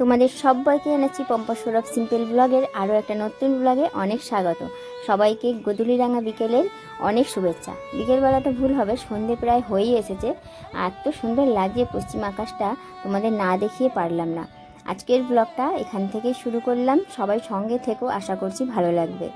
তোমাদের সবাইকে এনেছি পম্পা সৌরভ সিম্পল ব্লগের আরও একটা নতুন ব্লগে অনেক স্বাগত। সবাইকে গদুলিরাঙা বিকেলের অনেক শুভেচ্ছা। বিকেলবেলাটা ভুল হবে, সন্ধে প্রায় হয়েই এসেছে। এত সুন্দর লাগছে, পশ্চিম আকাশটা তোমাদের না দেখিয়ে পারলাম না। আজকের ব্লগটা এখান থেকেই শুরু করলাম। সবাই সঙ্গে থেকেও আশা করছি ভালো লাগবে।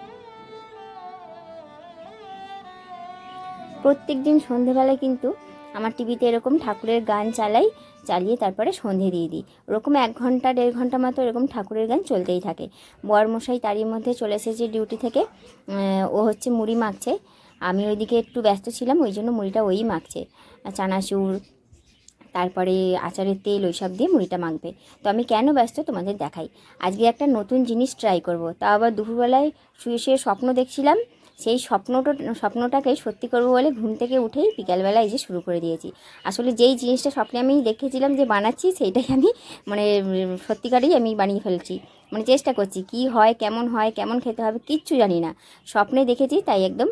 প্রত্যেক দিন সন্ধেবেলায় কিন্তু আমার টিভিতে এরকম ঠাকুরের গান চালাই, চালিয়ে তারপরে সন্ধে দিয়ে দিই। ওরকম এক ঘণ্টা, দেড় ঘণ্টা মতো এরকম ঠাকুরের গান চলতেই থাকে। বরমশাই তারই মধ্যে চলে এসেছে ডিউটি থেকে। ও হচ্ছে মুড়ি মাখছে। আমি ওইদিকে একটু ব্যস্ত ছিলাম, ওই জন্য মুড়িটা ওই মাখছে। চানাচুর, তারপরে আচারের তেল ওইসব দিয়ে মুড়িটা মাখবে। তো আমি কেন ব্যস্ত তোমাদের দেখাই। আজকে একটা নতুন জিনিস ট্রাই করব। তা আবার দুপুরবেলায় শুয়ে শুয়ে স্বপ্ন দেখছিলাম। সেই স্বপ্নটা, স্বপ্নটাকে সত্যি করব বলে ঘুম থেকে উঠেই বিকালবেলা এই যে শুরু করে দিয়েছি। আসলে যেই জিনিসটা স্বপ্নে আমি দেখেছিলাম যে বানাচ্ছি, সেইটাই আমি মানে সত্যিকারেই আমি বানিয়ে ফেলছি। মানে চেষ্টা করছি, কি হয়, কেমন হয়, কেমন খেতে হবে কিচ্ছু জানি না। স্বপ্নে দেখেছি, তাই একদম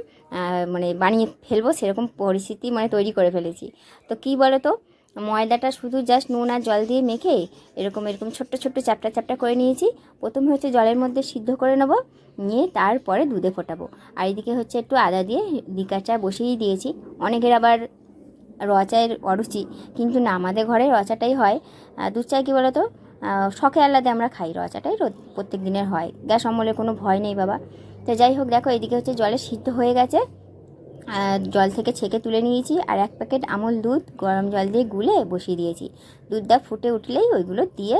মানে বানিয়ে ফেলব, সেরকম পরিস্থিতি মানে তৈরি করে ফেলেছি। তো কি বলো তো ময়দাটা শুধু জাস্ট নুন আর জল দিয়ে মেখে এরকম এরকম ছোট্ট ছোট্ট চাপটা চাপটা করে নিয়েছি। প্রথমে হচ্ছে জলের মধ্যে সিদ্ধ করে নেব, নিয়ে তারপরে দুধে ফোটাবো। আর এদিকে হচ্ছে একটু আদা দিয়ে লিকার চা বসিয়েই দিয়েছি। অনেকের আবার র চায়ের অরুচি, কিন্তু না, আমাদের ঘরে র চাটাই হয়। দুধ চা কী বলো তো শখে আল্লাদে আমরা খাই, র চাটাই রোজ প্রত্যেক দিনের হয়। গ্যাস অমলে কোনো ভয় নেই বাবা। তো যাই হোক, দেখো এদিকে হচ্ছে জলে সিদ্ধ হয়ে গেছে। জল থেকে ছেঁকে তুলে নিয়েছি আর এক প্যাকেট আমুল দুধ গরম জল দিয়ে গুলে বসিয়ে দিয়েছি। দুধটা ফুটে উঠলেই ওইগুলো দিয়ে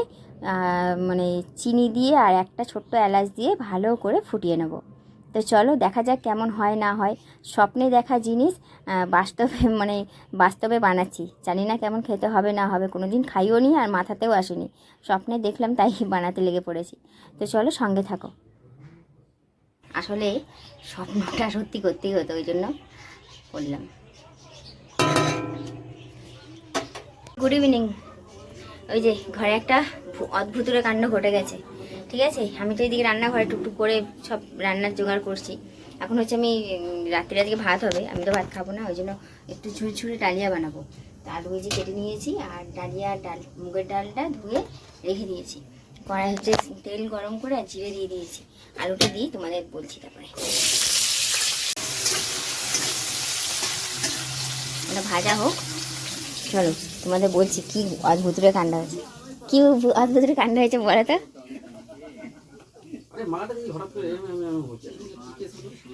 মানে চিনি দিয়ে আর একটা ছোট্ট এলাচ দিয়ে ভালো করে ফুটিয়ে নেব। তো চলো দেখা যাক কেমন হয় না হয়। স্বপ্নে দেখা জিনিস বাস্তবে মানে বাস্তবে বানাচ্ছি। জানি না কেমন খেতে হবে না হবে কোনো দিন খাইও নি আর মাথাতেও আসেনি। স্বপ্নে দেখলাম তাই বানাতে লেগে পড়েছি। তো চলো সঙ্গে থাকো। আসলে স্বপ্নটা সত্যি করতেই হতো ওই জন্য। করলাম। গুড ইভিনিং ওই যে ঘরে একটা অদ্ভুতুরে কাণ্ড ঘটে গেছে। ঠিক আছে? আমি তো এইদিকে রান্নাঘরে টুকটুক করে সব রান্নার জোগাড় করছি। এখন হচ্ছে আমি রাত্রে আজকে ভাত হবে। আমি তো ভাত খাব না, ওই জন্য একটু ঝুরঝুরে ডালিয়া বানাবো। আলু ভেজে কেটে নিয়েছি আর ডালিয়া ডাল মুগের ডালটা ধুয়ে রেখে দিয়েছি। কড়াই হচ্ছে তেল গরম করে আর জিরে দিয়ে দিয়েছি। আলুটা দিয়ে তোমাদের বলছি তারপরে। ওটা ভাজা হোক। চলো তোমাদের বলছি কি অদ্ভুতরে কাণ্ড হয়েছে। কি অদ্ভুতরে কাণ্ড হয়েছে বলো তো।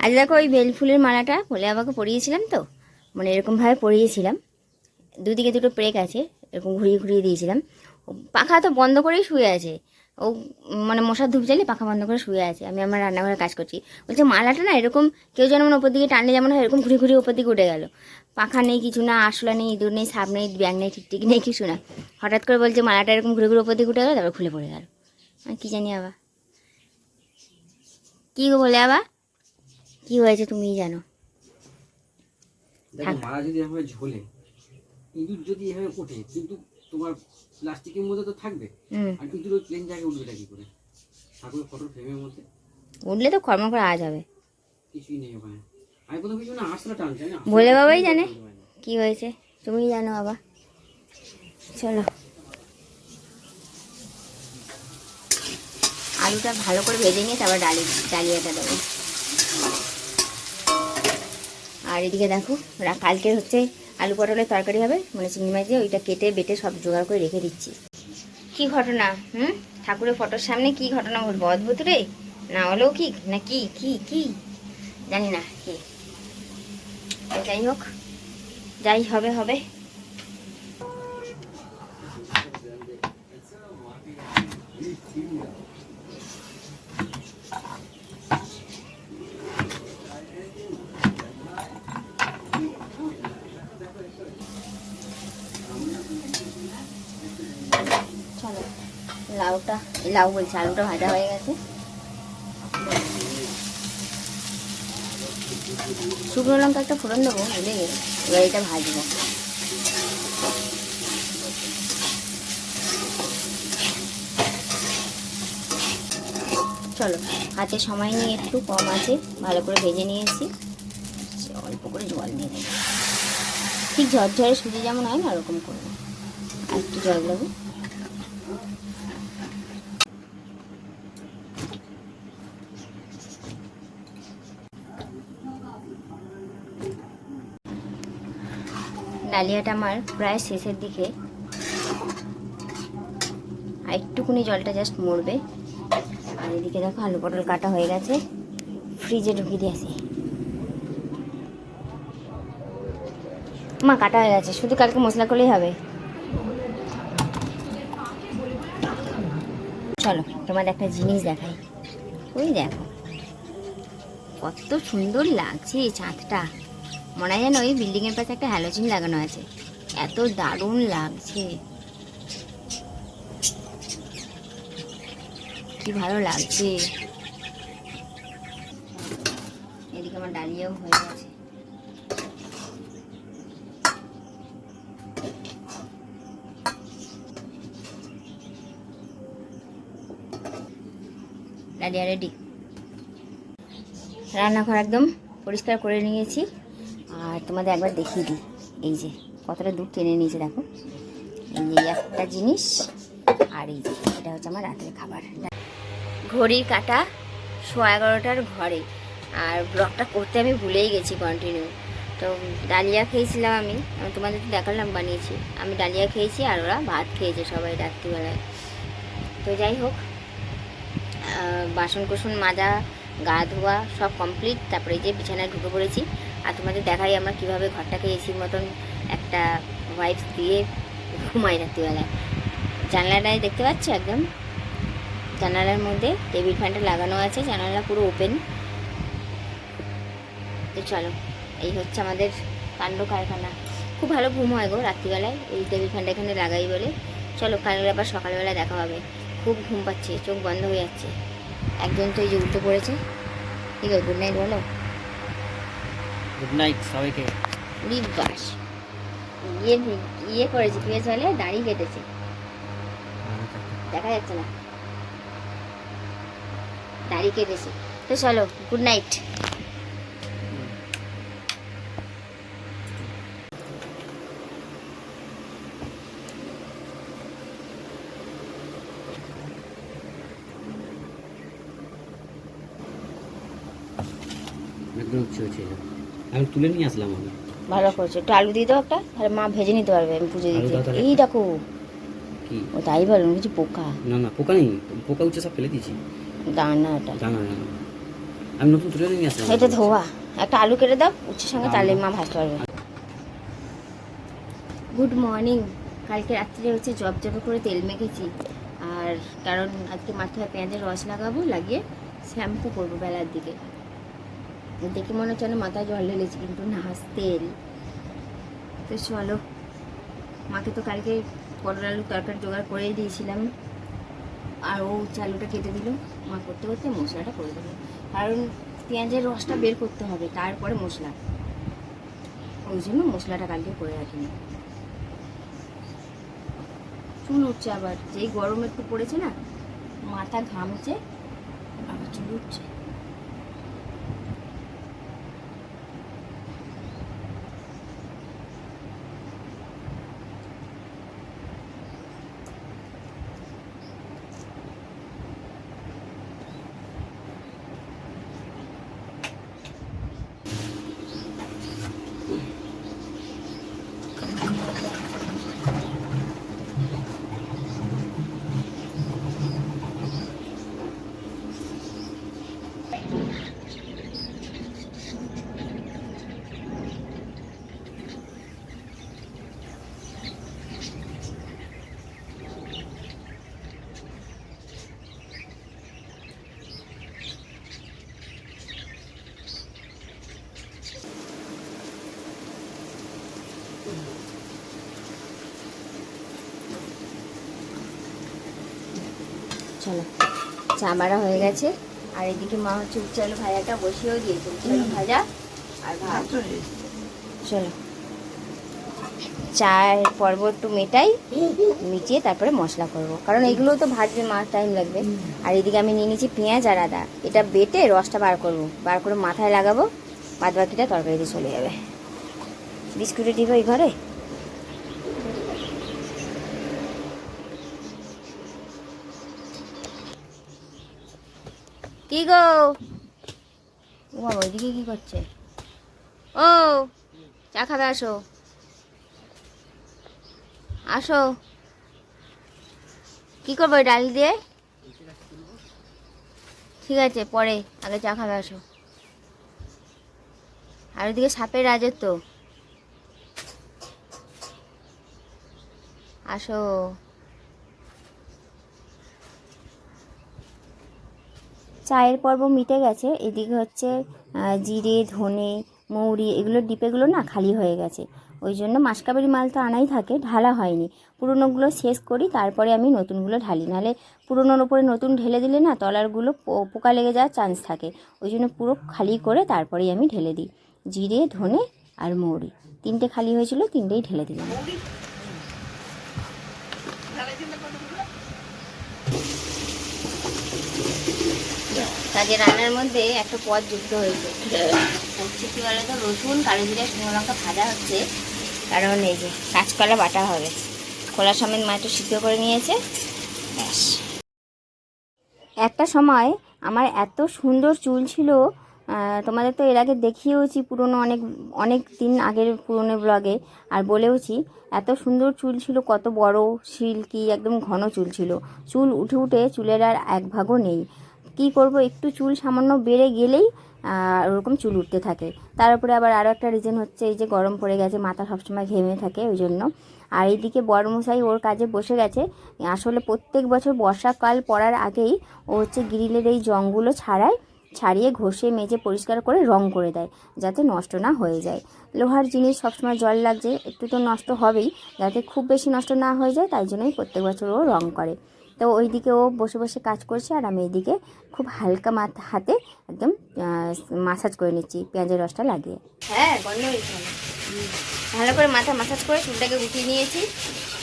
আজ দেখো ওই বেল ফুলের মালাটা বলে আমাকে পরিয়েছিলাম তো মানে এরকমভাবে পরিয়েছিলাম। দুদিকে দুটো প্রেক আছে এরকম ঘুরিয়ে ঘুরিয়ে দিয়েছিলাম। পাখা তো বন্ধ করেই শুয়ে আছে। ও মানে মশার ধূপ জ্বালিয়ে পাখা বন্ধ করে শুয়ে আছে। আমি আমার রান্নাঘরে কাজ করছি। বলছে মালাটা না এরকম কেউ যেন মানে ওপর দিকে টানলে যেমন হয় এরকম ঘুরে ঘুরে ওপর দিকে উঠে গেল। পাখা নেই কিছু না আসলা নেই ইঁদুর নেই সাপ নেই ব্যাং নেই টিকটিক নেই কিছু না। হঠাৎ করে বলছে মালাটা এরকম ঘুরে ঘুরে ওপর দিকে উঠে গেলো তারপর খুলে পড়ে গেল। কী জানি আবার। কী বলে আবার? কী হয়েছে তুমিই জানো। মালা যদি ঝোলে ইঁদুর যদি এভাবে ওঠে কিন্তু তোমার প্লাস্টিকের মধ্যে তো থাকবে। আর ইঁদুর ওই প্লেন জায়গায় উঠবে কি করে? ঠাকুরের ফটোর ফ্রেমের মধ্যে? উঠলে তো কর্ম করে আজ হবে। কিছুই নেই ওখানে। আমি প্রথম কিছু না আসলে টানছে না। ভোলে বাবাই জানে কি হয়েছে তুমি জানো বাবা। চলো। আলুটা ভালো করে ভেজে নিয়ে তারপর ডালি ডালিয়াটা দেবো। আর এদিকে দেখো কালকের হচ্ছে আলু পটলের তরকারি হবে মানে চিংড়ি মাছ দিয়ে ওইটা কেটে বেটে সব জোগাড় করে রেখে দিচ্ছি। কি ঘটনা? হুম? ঠাকুরের ফটোর সামনে কি ঘটনা ঘটবো অদ্ভুত রে। না অলৌকিক, না কি? কি কি? জানি না, কি? যাই হোক, যাই হবে হবে। চলো। লাউটা লাউ বলছি, আলুটা ভাজা হয়ে গেছে। শুকনো লঙ্কা একটা ফোড়ন দেবো ভুলে গেছি এবার এটা ভাজবো। চলো, হাতে সময় নিয়ে একটু কম আছে, ভালো করে ভেজে নিয়েছি। অল্প করে জল দিয়ে দেবো। ঠিক ঝরঝরে সুজি যেমন হয় না, ওরকম করব। আর একটু জল দেবো। ডালিয়াটা আমার প্রায় শেষের দিকে। আর একটুকুনি জলটা জাস্ট মরবে। আর এদিকে দেখো আলু পটল কাটা হয়ে গেছে। ফ্রিজে ঢুকিয়ে দিয়ে আসি। মা, কাটা হয়ে গেছে। শুধু কালকে মশলা করলেই হবে? চলো, তোমার একটা জিনিস দেখাই। ওই দেখো, কত সুন্দর লাগছে এই চাঁদটা মনে হয় যেন ওই বিল্ডিংয়ের পাশে একটা হ্যালোজিন লাগানো আছে। এত দারুণ লাগছে। কি ভালো লাগছে। এদিকে আমার ডালিয়াও হয়ে গেছে। ডালিয়া রেডি রান্নাঘর একদম পরিষ্কার করে নিয়েছি। আর তোমাদের একবার দেখিয়ে দিই। এই যে, কতটা দুধ টেনে নিয়েছে দেখো। এই যে একটা জিনিস, আর এই যে, এটা হচ্ছে আমার রাতের খাবার। ঘড়ির কাটা সোয়া এগারোটার ঘরে। আর ব্লগটা করতে আমি ভুলেই গেছি কন্টিনিউ তো ডালিয়া খেয়েছিলাম আমি। আমি তোমাদের তো দেখালাম বানিয়েছি। আমি ডালিয়া খেয়েছি আর ওরা ভাত খেয়েছে সবাই রাত্রিবেলায়। তো যাই হোক বাসন কোসন মাজা, গা ধোয়া, সব কমপ্লিট তারপরে যে বিছানায় ঢুকে পড়েছি। আর তোমাদের দেখাই আমরা কীভাবে ঘরটাকে এসির মতন একটা ওয়াইফ দিয়ে ঘুমাই রাত্রিবেলায়। জানলাটায় দেখতে পাচ্ছ একদম? জানালার মধ্যে টেবিল ফ্যানটা লাগানো আছে জানালা পুরো ওপেন তো চলো, এই হচ্ছে আমাদের কাণ্ড কারখানা। খুব ভালো ঘুম হয় গো রাত্রিবেলায়, এই টেবিল ফ্যানটা এখানে লাগাই বলে। চলো কালকে আবার সকালবেলা দেখা হবে। খুব ঘুম পাচ্ছে চোখ বন্ধ হয়ে যাচ্ছে। একজন তো এই যে উঠে পড়েছে। ঠিক আছে গুড নাইট বলো? গুড নাইট সবাইকে। উড়ি বাস ইয়ে ইয়ে করেছে কি বলে দাড়ি কেটেছে। দেখা যাচ্ছে না। দাড়ি কেটেছে। তো চলো গুড নাইট একদম উচ্চ আমি তুলে নিয়ে আসলাম আমি ভালো করছ। একটু আলু দিয়ে দাও একটা তাহলে মা ভেজে নিতে পারবে আমি পুজো দিতে। এই দেখো। কি? ও তাই বলো কিছু পোকা। না না পোকা নেই পোকা উঠছে সব ফেলে দিয়েছি। দানা ওটা জানা জানা আমি নতুন তুলে নিয়ে আসলাম। এটা ধোয়া। একটা আলু কেটে দাও উচ্ছের সঙ্গে তাহলে মা ভাজতে পারবে। গুড মর্নিং কালকে রাত্রে হচ্ছে জব জবে করে তেল মেখেছি। আর কারণ আজকে মাথায় পেঁয়াজের রস লাগাবো লাগিয়ে শ্যাম্পু করব বেলার দিকে। দেখে মনে হচ্ছে মাথায় জল ঢেলেছি, কিন্তু না, তেল। তো চলো, মাকে তো কালকে পটল আলু তরকারি জোগাড় করেই দিয়েছিলাম। আর ও চালুটা কেটে দিল, মা করতে করতে মশলাটা করে দেবে কারণ পেঁয়াজের রসটা বের করতে হবে, তারপরে মশলা। ওই জন্য মশলাটা কালকে করে রাখিনি। চুল উঠছে আবার, যেই গরম একটু পড়েছে না, মাথা ঘামছে, আবার চুল উঠছে। চলো চা মারা হয়ে গেছে। আর এদিকে মা হচ্ছে উচ্চালু ভাজাটা বসিয়েও দিয়েছে। উচ্চালু ভাজা আর ভাত চলো চায়ের পর্ব একটু মেটাই মিটিয়ে তারপরে মশলা করব। কারণ এগুলো তো ভাজবে মাছ টাইম লাগবে। আর এদিকে আমি নিয়ে নিয়েছি পেঁয়াজ আর আদা। এটা বেটে রসটা বার করব। বার করে মাথায় লাগাবো বাদ বাকিটা তরকারিতে চলে যাবে। বিস্কুটে দিব এই ঘরে? কি গো? ও বাবা ওইদিকে কি করছে? ও চা খাবে আসো। আসো। কি করব ডাল দিয়ে? ঠিক আছে পরে আগে চা খাবে আসো। আর ওইদিকে সাপের রাজত্ব। আসো। চায়ের পর্ব মিটে গেছে, এদিকে হচ্ছে জিরে, ধনে, মৌরি এগুলোর ডিপেগুলো না খালি হয়ে গেছে। ওই জন্য মাসকাবারি মাল তো আনাই থাকে, ঢালা হয়নি। পুরনোগুলো শেষ করি, তারপরে আমি নতুনগুলো ঢালি। নাহলে পুরনোর ওপরে নতুন ঢেলে দিলে না তলারগুলো পোকা লেগে যাওয়ার চান্স থাকে। ওই জন্য পুরো খালি করে তারপরেই আমি ঢেলে দিই। জিরে, ধনে আর মৌরি। তিনটে খালি হয়েছিল, তিনটেই ঢেলে দিলাম। কাজে রান্নার মধ্যে একটা পদ যুক্ত হয়েছে। হচ্ছে কি বলতো রসুন কালো জিরা, শুকনো লঙ্কা ভাজা হচ্ছে। কারণ এই যে কাঁচকলা বাটা হবে। খোলা সমেত একটু সিদ্ধ করে নিয়েছে। ব্যাস। একটা সময় আমার এত সুন্দর চুল ছিল তোমাদের তো এর আগে দেখিয়েওছি পুরনো অনেক অনেক দিন আগের পুরনো ব্লগে আর বলেওছি, এত সুন্দর চুল ছিল, কত বড়, সিল্কি, একদম ঘন চুল ছিল। চুল উঠে উঠে চুলের আর এক ভাগও নেই। কি করব? একটু চুল সামান্য বেড়ে গেলেই ওরকম চুল উঠতে থাকে। তার উপরে আবার আরও একটা রিজন হচ্ছে, এই যে গরম পড়ে গেছে, মাথা সবসময় ঘেমে থাকে, ওই জন্য। আর এইদিকে বড়মশাই ওর কাজে বসে গেছে। আসলে প্রত্যেক বছর বর্ষাকাল পড়ার আগেই ও হচ্ছে গ্রিলের এই জংগুলো ছাড়ায়, ছাড়িয়ে ঘষে, মেজে, পরিষ্কার করে রং করে দেয়, যাতে নষ্ট না হয়ে যায়। লোহার জিনিস সবসময় জল লাগছে, একটু তো নষ্ট হবেই, যাতে খুব বেশি নষ্ট না হয়ে যায়, তাই জন্যই প্রত্যেক বছর ও রং করে। তো ওইদিকে ও বসে বসে কাজ করছে আর আমি এইদিকে খুব হালকা মাথা হাতে একদম মাসাজ করে নিচ্ছি পেঁয়াজের রসটা লাগিয়ে। হ্যাঁ গন্ধ ভালো করে মাথা মাসাজ করে চুলটাকে গুটিয়ে নিয়েছি।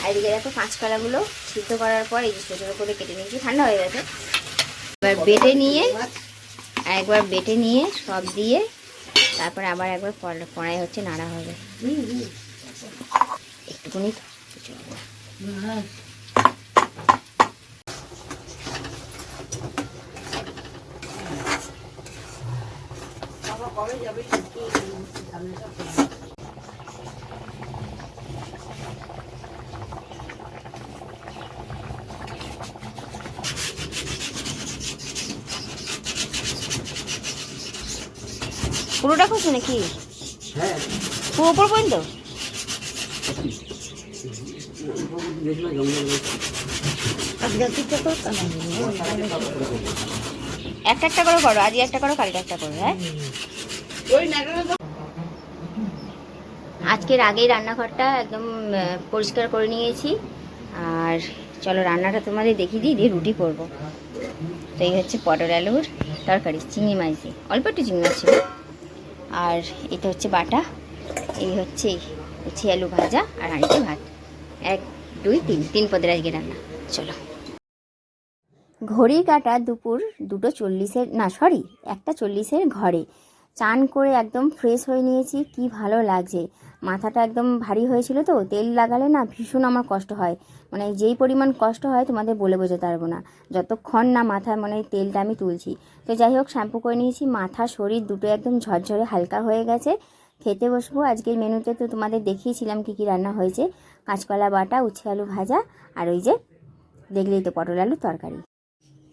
আর এদিকে দেখো কাঁচকলাগুলো সিদ্ধ করার পর এই যে ছোটো ছোটো করে কেটে নিয়েছি। ঠান্ডা হয়ে গেছে। এবার বেটে নিয়ে আর একবার বেটে নিয়ে সব দিয়ে তারপরে আবার একবার কড়া- কড়াই হচ্ছে নাড়া হবে। একটুখানি তো, কিছু হবে না। পুরোটা করছ নাকি? হ্যাঁ। পুরো উপর পর্যন্ত একটা একটা করে করো আজকে একটা করো কালকে একটা করো হ্যাঁ? আজকের আগেই রান্নাঘরটা একদম পরিষ্কার করে নিয়েছি। আর চলো রান্নাটা তোমাদের দেখিয়ে দিই, দিয়ে রুটি করব। তো এই হচ্ছে পটল আলুর তরকারি, চিংড়ি মাছ দিয়ে। অল্প একটু চিংড়ি মাছ ছিল। আর এটা হচ্ছে বাটা, এই হচ্ছে উচ্ছে আলু ভাজা আর হাঁড়িতে ভাত। এক, দুই, তিন তিন পদের আজকে রান্না। চলো। ঘড়ির কাটা দুপুর দুটো চল্লিশের, না সরি একটা চল্লিশের ঘরে। চান করে একদম ফ্রেশ হয়ে নিয়েছি, কি ভালো লাগছে। মাথাটা একদম ভারী হয়েছিল তো, তেল লাগালে না ভীষণ আমার কষ্ট হয়। মানে যেই পরিমাণ কষ্ট হয় তোমাদের বলে বোঝাতে পারব না। যতক্ষণ না মাথায় মানে তেলটা আমি তুলছি। তো যাই হোক শ্যাম্পু করে নিয়েছি, মাথা, শরীর দুটো একদম ঝরঝরে হালকা হয়ে গেছে। খেতে বসবো, আজকের মেনুতে তো তোমাদের দেখিয়েছিলাম কী কী রান্না হয়েছে। কাঁচকলা বাটা, উচ্ছে আলু ভাজা, আর ওই যে দেখলেই তো পটল আলু তরকারি।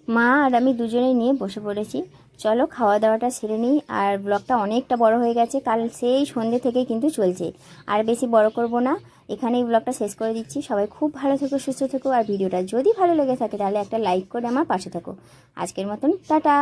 মা আর আমি দুজনে নিয়ে বসে পড়েছি। চলো খাওয়া দাওয়াটা সেরে নিই। আর ব্লগটা অনেকটা বড় হয়ে গেছে। কাল সেই সন্ধ্যে থেকে কিন্তু চলছে। আর বেশি বড় করব না। এখানেই ব্লগটা শেষ করে দিচ্ছি। সবাই খুব ভালো থেকো, সুস্থ থেকো। আর ভিডিওটা যদি ভালো লেগে থাকে, তাহলে একটা লাইক করে আমার পাশে থাকো। আজকের মতন, টাটা।